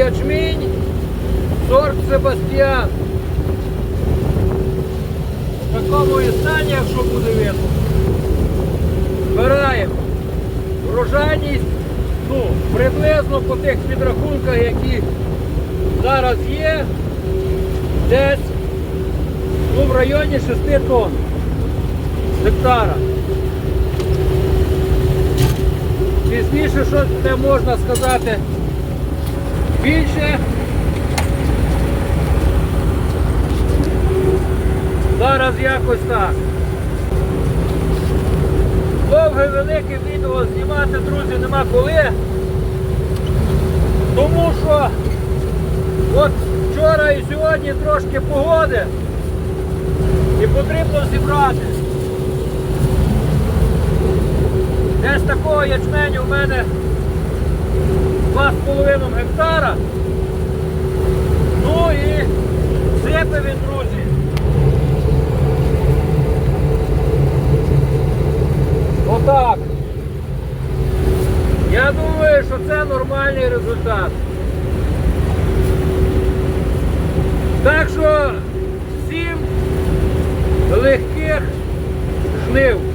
ячмінь, сорт Себастьян. В такому і стані, якщо буде видно. Збираємо. Врожайність, ну, приблизно по тих підрахунках, які зараз є, десь ну, в районі 6 тонн гектара. Пізніше, що це можна сказати більше. Зараз якось так. Довге велике відео знімати, друзі, нема коли. Тому що от вчора і сьогодні трошки погоди і потрібно зібрати. Десь такого ячменю в мене 2,5 гектара. Ну і сипе він, друзі. Отак. Я думаю, що це нормальний результат. Так що всім легких жнив.